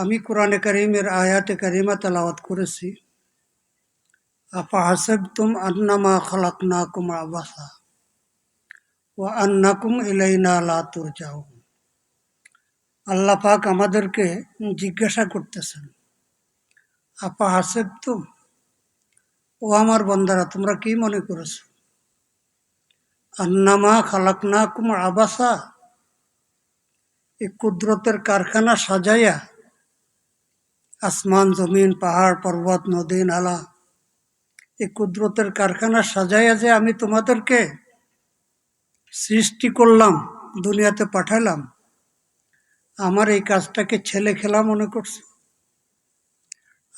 আমি কোরআনে করিমের আয়াতে করিমা তেলাওয়াত করেছি। আফা হাসেব তুম আন্নামা খালাক না কুম আবাসা ও আন্নাকুম ইলাইনা লা যাও আল্লাহ পাক আমাদেরকে জিজ্ঞাসা করতেছেন আপা হাসেব তুম ও আমার বন্দারা, তোমরা কি মনে করেছ? আন্নামা খালাক না কুম আবাসা, এই কুদরতের কারখানা সাজাইয়া আসমান, জমিন, পাহাড়, পর্বত, নদী, নালা। এই কুদরতের কারখানা সাজাইয়া যে আমি তোমাদেরকে সৃষ্টি করলাম, দুনিয়াতে পাঠালাম আমার এই কাজটাকে ছেলে খেলা মনে করছে।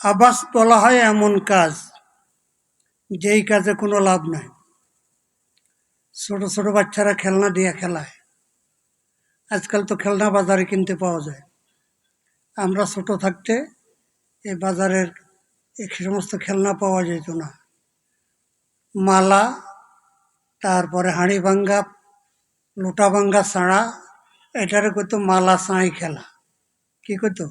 আবাস বলা হয় এমন কাজ, যেই কাজে কোনো লাভ নাই। ছোট ছোট বাচ্চারা খেলনা দিয়ে খেলায়। আজকাল তো খেলনা বাজারে কিনতে পাওয়া যায়। আমরা ছোট থাকতে এই বাজারের এই সমস্ত খেলনা পাওয়া যেত না। মালা, তারপরে হাঁড়ি ভাঙ্গা, লোটা ভাঙ্গা ছাড়া এটারে কইতো মালা সাঁই খেলা। কি কইতো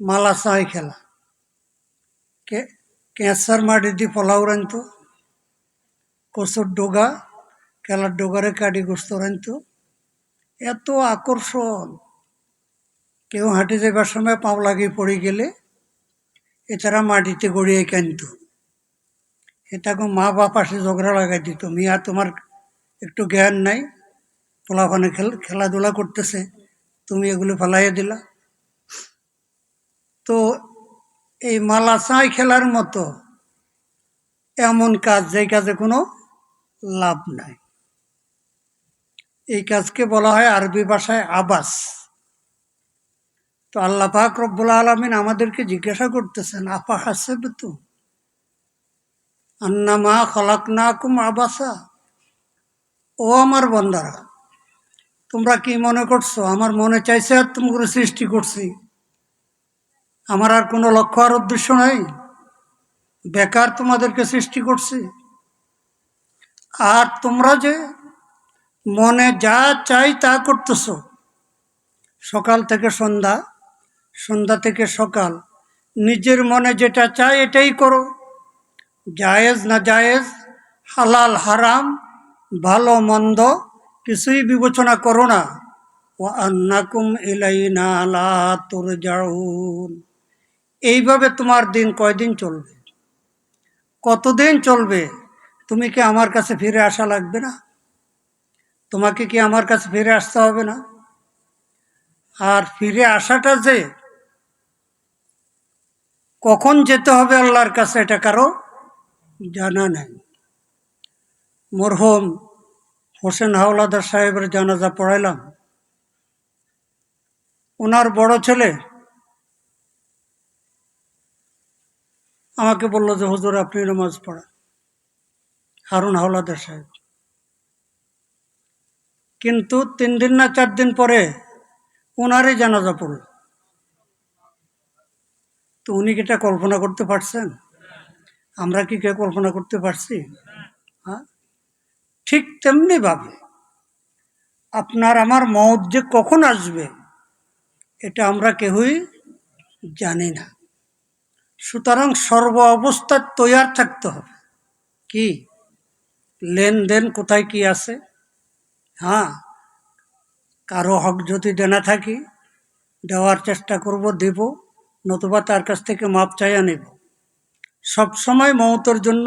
মালা সাঁই খেলা। কে ক্যাঁসার মাটি দিয়ে পোলাও রাঁধতো, কচুর ডোগা, খেলার ডোগারে কাটি গোস্ত রাঁধতো। এত আকর্ষণ। কেউ হাঁটে যাবার সময় পাও লাগিয়ে পড়ে গেলে এছাড়া মাটিতে গড়িয়ে কানত। এটাকে মা বাপ আসে ঝগড়া লাগাই দিত। মিয়া, তোমার একটু জ্ঞান নাই, পোলাপানে খেল, খেলাধুলা করতেছে, তুমি এগুলো ফেলাইয়া দিলা। তো এই মালা চাই খেলার মতো এমন কাজ যে কাজে কোনো লাভ নাই। এই কাজকে বলা হয় আরবি ভাষায় আবাস। তো আল্লাহ পাক রব্বুল আলমিন আমাদেরকে জিজ্ঞাসা করতেছেন, আপা হাসেব তো? আন্নামা খলাক না কুম আবাসা। ও আমার বন্দারা, তোমরা কি মনে করছ? আমার মনে চাইছে আর তোমাকে সৃষ্টি করছি। আমার আর কোনো লক্ষ্য আর উদ্দেশ্য নাই। বেকার তোমাদেরকে সৃষ্টি করছি। আর তোমরা যে মনে যা চাই তা করতেছ। সকাল থেকে সন্ধ্যা সন্ধ্যা থেকে সকাল। নিজের মনে যেটা চায় এটাই করো। জায়েজ না জায়েজ, হালাল হারাম, ভালো মন্দ, কিছুই বিবেচনা করো না। ও আন্নাকুম ইলাইনা লা তুরজাউন। এইভাবে তোমার দিন কয়দিন চলবে? কতদিন চলবে? তুমি কি আমার কাছে ফিরে আসা লাগবে না? তোমাকে কি আমার কাছে ফিরে আসতে হবে না? আর ফিরে আসাটা যে কখন যেতে হবে আল্লাহর কাছে এটা কারও জানা নেই। মরহম হোসেন হাওলাদার সাহেবের জানাজা পড়াইলাম। ওনার বড় ছেলে আমাকে বলল যে, হুজুর, আপনি নামাজ পড়া হারুন হাওলাদার সাহেব। কিন্তু তিন দিন না চার দিন পরে ওনারই জানাজা পড়ল। তো উনি কি এটা কল্পনা করতে পারছেন? আমরা কি কে কল্পনা করতে পারছি? হ্যাঁ? ঠিক তেমনি ভাবে আপনার আমার মত যে কখন আসবে, এটা আমরা কেউই জানি না। সুতরাং সর্ব অবস্থায় তৈয়ার থাকতে হবে। কি? লেনদেন কোথায় কি আছে? হ্যাঁ? কারও হক যদি দেনা থাকি, দেওয়ার চেষ্টা করব, দেব। নতুবা তার কাছ থেকে মাপ চাইয়া নেব সবসময় মমতার জন্য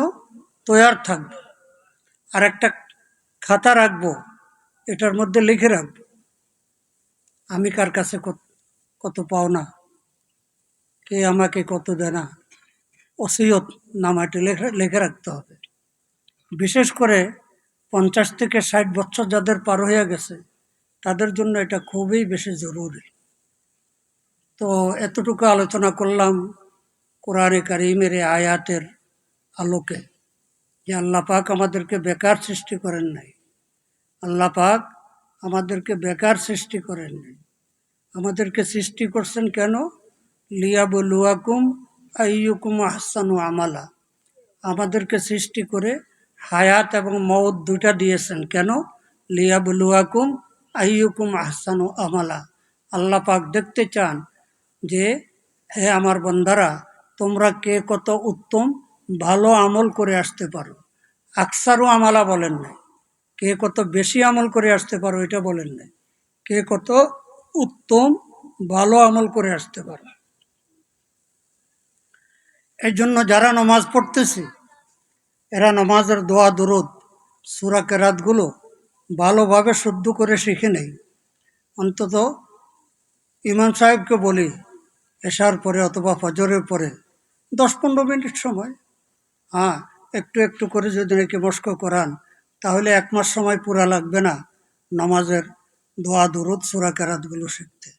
তৈয়ার থাকবে। আর একটা খাতা রাখব, এটার মধ্যে লিখে রাখব। আমি কার কাছে কত পাওনা কে আমাকে কত দেনা অসিয়ত নামাটি লেখে, লিখে রাখতে হবে। বিশেষ করে পঞ্চাশ থেকে ষাট বছর যাদের পার হয়ে গেছে, তাদের জন্য এটা খুবই বেশি জরুরি। তো এতটুকু আলোচনা করলাম কোরআনে কারিমের আয়াতের আলোকে যে আল্লাহ পাক আমাদেরকে বেকার সৃষ্টি করেন নাই। আল্লাহ পাক আমাদেরকে বেকার সৃষ্টি করেন নাই। আমাদেরকে সৃষ্টি করছেন কেন? লিয়াবুলুয়াকুম আইয়ুকুম আহসানু আমালা। আমাদেরকে সৃষ্টি করে হায়াত এবং মৌত দুইটা দিয়েছেন। কেন? লিয়াবুলুয়াকুম আইয়ুকুম আহসানু আমালা। আল্লাহ পাক দেখতে চান যে, হে আমার বন্ধারা, তোমরা কে কত উত্তম, ভালো আমল করে আসতে পারো। আকসারও আমালা বলেন নাই। কে কত বেশি আমল করে আসতে পারো এটা বলেন নাই। কে কত উত্তম, ভালো আমল করে আসতে পারো। এই জন্য যারা নমাজ পড়তেছে, এরা নমাজের দোয়া, দরদ, সুরা কেরাতগুলো ভালোভাবে শুদ্ধ করে শিখে নেই। অন্তত ইমাম সাহেবকে বলি এশার পরে অথবা ফজরের পরে দশ পনেরো মিনিট সময়। হ্যাঁ একটু একটু করে যদি নাকি মস্ক করান, তাহলে এক মাস সময় পুরা লাগবে না নামাজের দোয়া, দরদ, সুরা কেরাতগুলো শিখতে।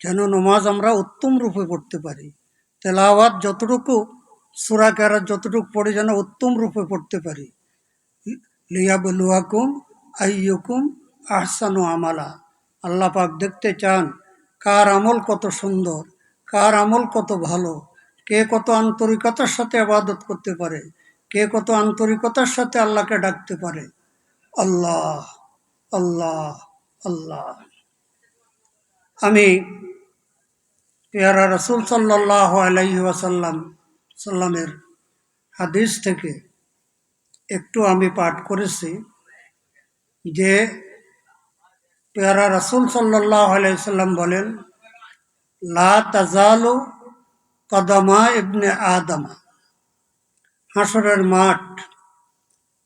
যেন নমাজ আমরা উত্তম রূপে পড়তে পারি। তেলাওয়াত যতটুকু, সুরা কেরাত যতটুকু পড়ে যেন উত্তম রূপে পড়তে পারি। লিয়াবলুয়াকুম আইয়ুকুম আহসানু আমালা। আল্লাহ পাক দেখতে চান, কার আমল কত সুন্দর। কার আমল কত ভালো? কে কত আন্তরিকতার সাথে আবাদত করতে পারে? কে কত আন্তরিকতার সাথে আল্লাহকে ডাকতে পারে? আল্লাহ আল্লাহ আল্লাহ। আমি পেয়ারা রসুল সাল্লাহ আলাইহি ওয়াসাল্লাম, সাল্লামের হাদিস থেকে একটু আমি পাঠ করেছি যে পেয়ারা রসুল সাল্লাহ আলাইসাল্লাম বলেন লা তাজালু কদমা ইবনে আদমা হাসরের মাঠ,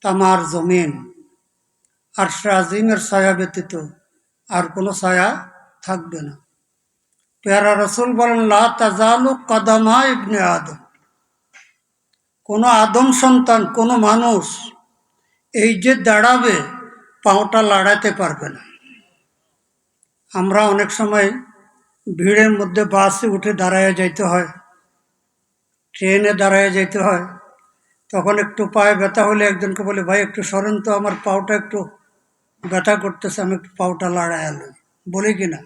তামার জমিন। আর আজিমের ছায়া ব্যতীত আর কোনো ছায়া থাকবে না। পেয়ারা রসুল বলেন, লা তাজালু কদমা ইবনে আদম। কোনো আদম সন্তান, কোনো মানুষ এই যে দাঁড়াবে, পাওটা লাড়াতে পারবে না। আমরা অনেক সময় ভিড়ের মধ্যে বাসে উঠে দাঁড়ায় যাইতে হয়। ট্রেনে দাঁড়ায় যাইতে হয়। তখন একটু পায়ে ব্যথা হলে একজনকে বলে, ভাই, একটু সরেন তো, আমার পাওটা একটু ব্যথা করতেছে, আমি একটু পাওটা লাড়ায় আলো বলি কি না?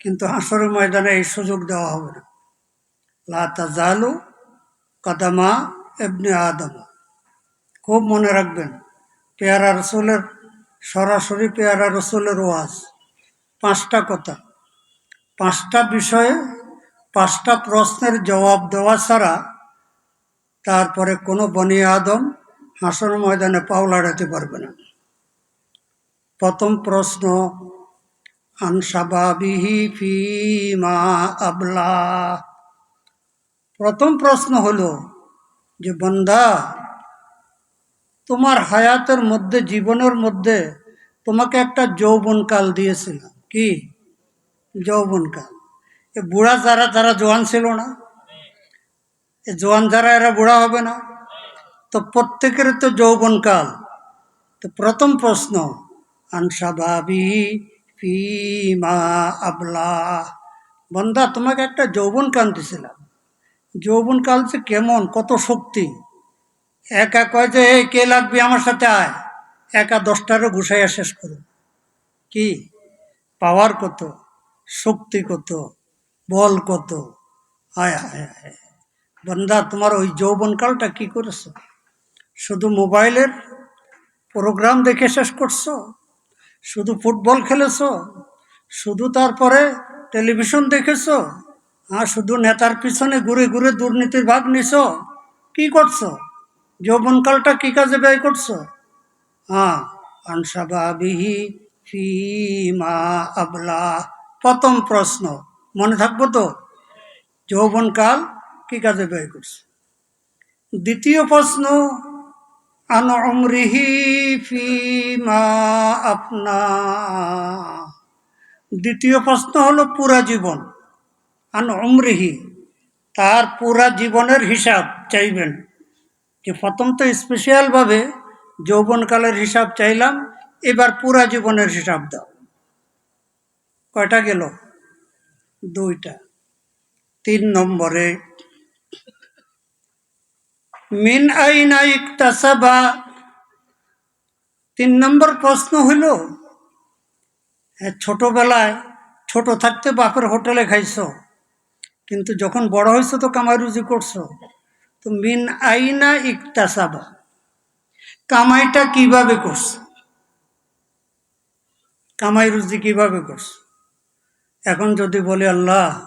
কিন্তু হাসরের ময়দানে এই সুযোগ দেওয়া হবে না। লাতা জালু কাদামা এবনে আদমা। খুব মনে রাখবেন, পেয়ারা রসুলের, সরাসরি পেয়ারা রসুলের ওয়াজ, পাঁচটা কথা। পাঁচটা বিষয়ে, পাঁচটা প্রশ্নের জবাব দেওয়া ছাড়া তারপরে কোনো বনি আদম হাসন ময়দানে পাও লাড়াতে পারবে না। প্রথম প্রশ্ন আবলা। প্রথম প্রশ্ন হলো যে, বন্দা, তোমার হায়াতের মধ্যে, জীবনের মধ্যে তোমাকে একটা যৌবনকাল দিয়েছিলাম। কি? যৌবনকাল এ বুড়া যারা যারা জোয়ান ছিল না। এ জোয়ান যারা, এরা বুড়া হবে না। তো প্রত্যেকের তো যৌবনকাল তো প্রথম প্রশ্ন আনসাভাবি ফি মা আবলা। বন্দা তোমাকে একটা যৌবনকাল দিছিলাম। যৌবনকাল যে কেমন, কত শক্তি। একা কয় যে, এই, কে লাগবে আমার সাথে আয়? একা দশটারও ঘুষাইয়া শেষ করো কি? পাওয়ার কত? শক্তি কত, বল কত? হায় হায় হায়। বন্দা, তোমার ওই যৌবনকালটা কি করেছ? শুধু মোবাইলের প্রোগ্রাম দেখে শেষ করছ? শুধু ফুটবল খেলেছো? শুধু তারপরে টেলিভিশন দেখেছ? হ্যাঁ শুধু নেতার পিছনে ঘুরে ঘুরে দুর্নীতির ভাগ নিছ? কি করছ? যৌবনকালটা কি কাজে ব্যয় করছ? হ্যাঁ আনসাবাবিহি ফি মা আবলা। প্রথম প্রশ্ন, মনে থাকব তো? যৌবনকাল কি কাজে ব্যয় করছে? দ্বিতীয় প্রশ্ন, আন ফি মা আপনা দ্বিতীয় প্রশ্ন হলো পুরা জীবন, আন অমরিহি তার পুরা জীবনের হিসাব চাইবেন। যে প্রথম তো স্পেশালভাবে যৌবনকালের হিসাব চাইলাম, এবার পুরা জীবনের হিসাব দাও। কয়টা গেল? দুইটা। তিন নম্বরে, মিন আই আইনা ইকতাসাবা? তিন নম্বর প্রশ্ন হইল ছোটবেলায় ছোট থাকতে বাপের হোটেলে খাইছো, কিন্তু যখন বড় হয়েছো তো কামাই রুজি করছ। তো মিন আইনা ইকতাসাবা, কামাইটা কীভাবে করছ? কামাই রুজি কীভাবে করছ? এখন যদি বলি, আল্লাহ,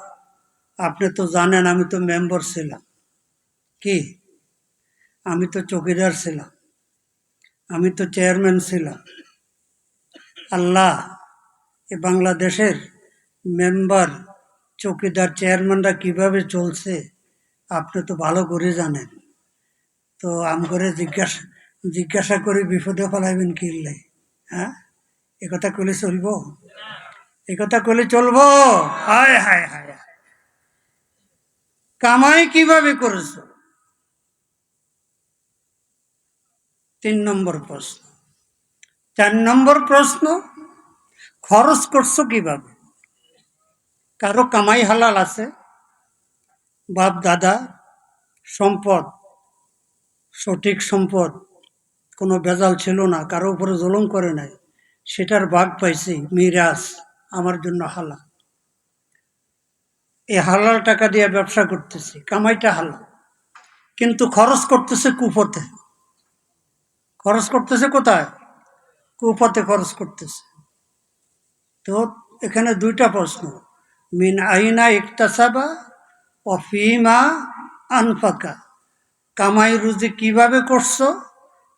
আপনি তো জানেন আমি তো মেম্বার ছিলাম। কি? আমি তো চকিদার ছিলাম। আমি তো চেয়ারম্যান ছিলাম। আল্লাহ, এ বাংলাদেশের মেম্বার, চৌকিদার, চেয়ারম্যানরা কীভাবে চলছে, আপনি তো ভালো করে জানেন। তো আম করে জিজ্ঞাসা জিজ্ঞাসা করে, বিপদে ফেলাইবেন কিনলে হ্যাঁ? এ কথা কলে চলবো? এ কথা কলে চলবো? হায় হায় হায়। কামাই কীভাবে করেছ? তিন নম্বর প্রশ্ন। চার নম্বর প্রশ্ন, খরচ করছ কীভাবে? কারও কামাই হালাল আছে? বাপ, দাদা, সম্পদ, সঠিক সম্পদ, কোনো বেজাল ছিল না, কারও উপরে জুলুম করে নাই, সেটার বাঘ পাইছি, মিরাজ। আমার জন্য হালাল। এই হালাল টাকা দিয়ে ব্যবসা করতেছি, কামাইটা হালাল। কিন্তু খরচ করতেছে কুপথে। খরচ করতেছে কোথায়? কুপথে খরচ করতেছে। তো এখানে দুইটা প্রশ্ন। মিন আইনা ইকতাসাবা ও ফিমা আনফাকা। কামাই রুজি কীভাবে করছ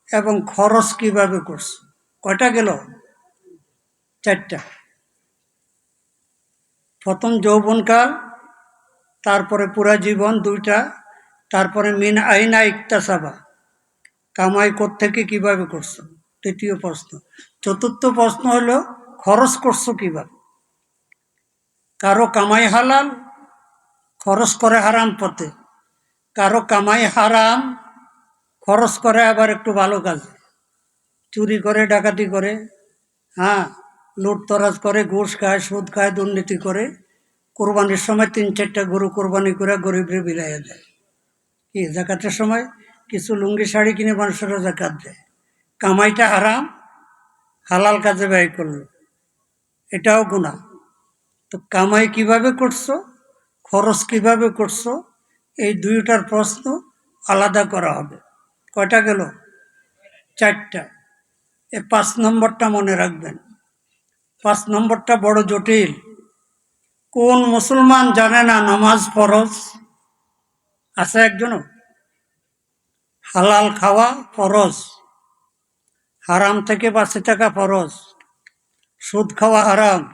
এবং খরচ কীভাবে করছ? কয়টা গেল? চারটা। প্রথম যৌবনকাল, তারপরে পুরা জীবন দুইটা, তারপরে মিন আইনা ইকতাসাবা। কামাই থেকে কীভাবে করছ? তৃতীয় প্রশ্ন। চতুর্থ প্রশ্ন হলো, খরচ করছ কীভাবে? কারও কামাই হালাল, খরচ করে হারাম পথে। কারও কামাই হারাম, খরচ করে আবার একটু ভালো কাজে। চুরি করে, ডাকাতি করে। হ্যাঁ লুটতরাজ করে, ঘুষ খায়, সুদ খায়, দুর্নীতি করে। কোরবানির সময় তিন চারটা গরু কোরবানি করে গরিবরে বিলাইয়া দেয়। কি, জাকাতের সময়? কিছু লুঙ্গি, শাড়ি কিনে মানুষেরা জাকাত দেয়। কামাইটা হারাম, হালাল কাজে ব্যয় করল। এটাও গুণা তো কামাই কীভাবে করছ? খরচ কীভাবে করছ? এই দুইটার প্রশ্ন আলাদা করা হবে। কয়টা গেল? চারটা। এ পাঁচ নম্বরটা মনে রাখবেন। পাঁচ নম্বরটা বড় জটিল। কোন মুসলমান জানে না নামাজ ফরজ? আছে একজনও? হালাল খাওয়া ফরজ। হারাম থেকে বাঁচে থাকা ফরজ। সুদ খাওয়া হারাম,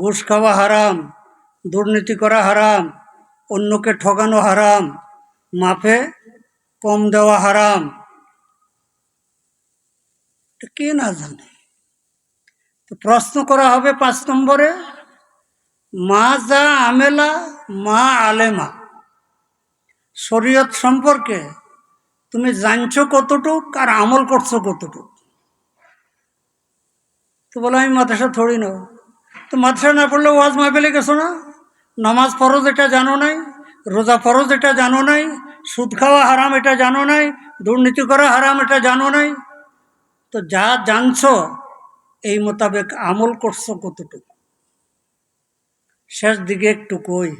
ঘুষ খাওয়া হারাম, দুর্নীতি করা হারাম, অন্যকে ঠকানো হারাম, মাফে কম দেওয়া হারাম। কে না জানে? তো প্রশ্ন করা হবে পাঁচ নম্বরে, মা যা আমেলা, মা আলেমা। শরীয়ত সম্পর্কে তুমি জানছো কতটুক আর আমল করছ কতটুক। তো বলো, আমি মাদ্রাসা থরি না। তো মাদ্রাসা না পড়লে ওয়াজ মাহফিলে গেছো না? নামাজ ফরজ এটা জানো নাই, রোজা ফরজ এটা জানো নাই, সুদ খাওয়া হারাম এটা জানো নাই, দুর্নীতি করা হারাম এটা জানো নাই। তো যা জানছো এই মোতাবেক আমল করছ কতটুকু? শেষ দিকে একটু কই।